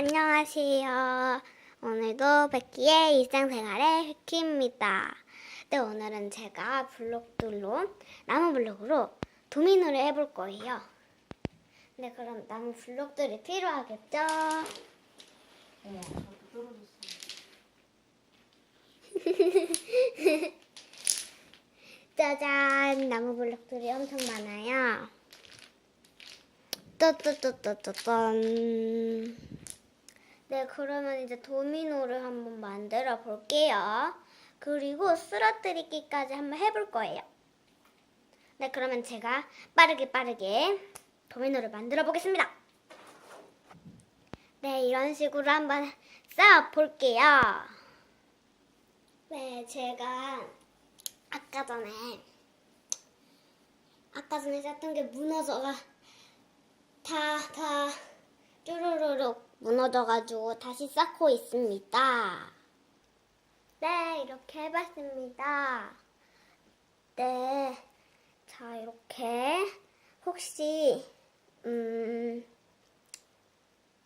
안녕하세요. 오늘도 베키의 일상생활의 베키입니다. 네, 오늘은 제가 블록들로, 나무 블록으로 도미노를 해볼 거예요. 네, 그럼 나무 블록들이 필요하겠죠? 짜잔, 나무 블록들이 엄청 많아요. 따따따따따딴. 네, 그러면 이제 도미노를 한번 만들어 볼게요. 그리고 쓰러뜨리기까지 한번 해볼 거예요. 네, 그러면 제가 빠르게 빠르게 도미노를 만들어 보겠습니다. 네, 이런 식으로 한번 쌓아 볼게요. 네, 제가 아까 전에 아까 전에 쌌던 게 무너져가 다 다 쭈루루룩 무너져가지고 다시 쌓고 있습니다. 네, 이렇게 해봤습니다. 네, 자 이렇게 혹시 음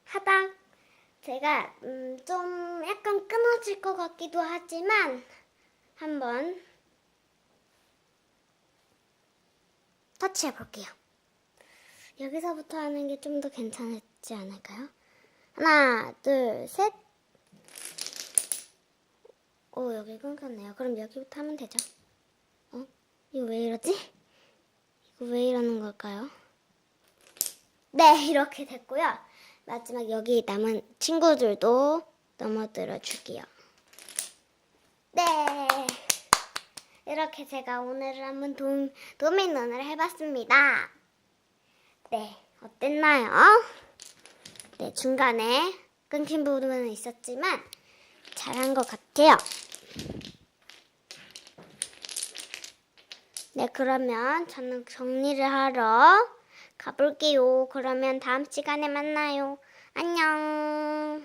하다 제가 음, 좀 약간 끊어질 것 같기도 하지만 한번 터치해 볼게요. 여기서부터 하는 게 좀 더 괜찮지 않을까요? 하나, 둘, 셋. 오, 여기 끊겼네요. 그럼 여기부터 하면 되죠. 어? 이거 왜 이러지? 이거 왜 이러는 걸까요? 네, 이렇게 됐고요. 마지막 여기 남은 친구들도 넘어들어 줄게요. 네. 이렇게 제가 오늘은 한번 도, 도미노를 해봤습니다. 네, 어땠나요? 네, 중간에 끊긴 부분은 있었지만 잘한 것 같아요. 네, 그러면 저는 정리를 하러 가볼게요. 그러면 다음 시간에 만나요. 안녕.